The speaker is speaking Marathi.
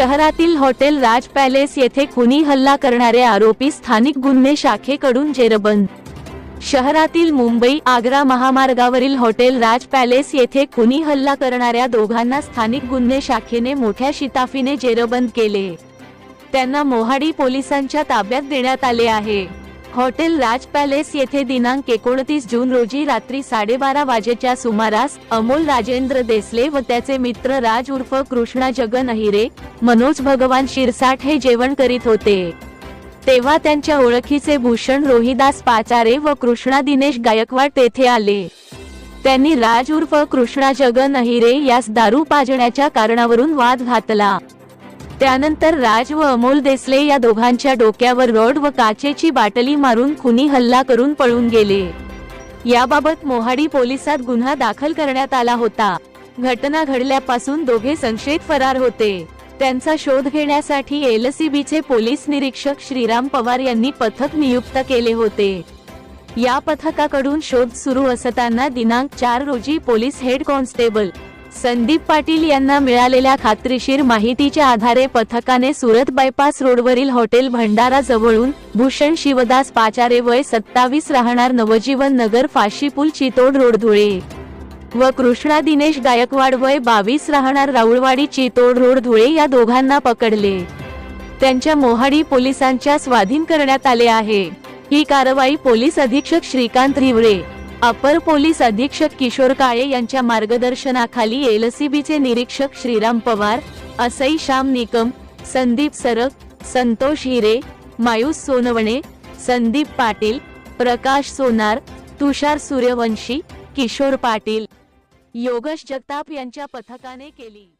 शहरातील हॉटेल राज पॅलेस येथे खुनी हल्ला करणारे आरोपी स्थानिक गुन्हे शाखेकडून जेरबंद. शहरातील मुंबई आग्रा महामार्गावरील हॉटेल राज पॅलेस येथे खुनी हल्ला करणाऱ्या दोघांना स्थानिक गुन्हे शाखेने मोठ्या शिताफीने जेरबंद केले. त्यांना मोहाडी पोलिसांच्या ताब्यात देण्यात आले आहे. हॉटेल राज पॅलेस येथे दिनांक एकोणतीस जून रोजी रात्री साडेबारा वाजेच्या सुमारास अमोल राजेंद्र देसले व त्याचे मित्र राज उर्फ कृष्णा जगन अहिरे मनोज भगवान शिरसाठ हे जेवण करीत होते. तेव्हा त्यांच्या ओळखीचे भूषण रोहिदास पाचारे व कृष्णा दिनेश गायकवाड तेथे आले. त्यांनी राज उर्फ कृष्णा जगन अहिरे यास दारू पाजण्याच्या कारणावरून वाद घातला. त्यानंतर राज व अमोल देसले या दोघांच्या डोक्यावर रॉड व काचेची बाटली मारून खुनी हल्ला करून पळून गेले. याबाबत मोहाडी पोलिसात गुन्हा दाखल करण्यात आला होता. घटना घडल्यापासून दोघे संशयित फरार होते. त्यांचा शोध घेण्यासाठी एलसीबीचे पोलीस निरीक्षक श्रीराम पवार यांनी पथक नियुक्त केले होते. या पथकाकडून शोध सुरू असताना दिनांक चार रोजी police head constable Sandeep Patil यांना मिळालेल्या खात्रीशीर माहितीच्या आधारे पथकाने सुरत बायपास रोडवरील हॉटेल भंडारा जवळून भूषण शिवदास पाचारे वय सत्तावीस राहणार नवजीवन नगर फाशी पूल चितोड रोड धुळे. व कृष्णा दिनेश गायकवाड वय बावीस राहणार राऊळवाडी चितोड रोड धुळे या दोघांना पकडले. त्यांच्या मोहाडी पोलिसांच्या स्वाधीन करण्यात आले आहे. ही कारवाई पोलीस अधीक्षक श्रीकांत रिवळे अपर पोलीस अधीक्षक किशोर काळे यांच्या मार्गदर्शनाखाली एलसीबीचे निरीक्षक श्रीराम पवार असई श्याम निकम संदीप सरक संतोष हिरे मायूस सोनवणे संदीप पाटील प्रकाश सोनार तुषार सूर्यवंशी किशोर पाटील. योगश जगताप यांच्या पथकाने केली.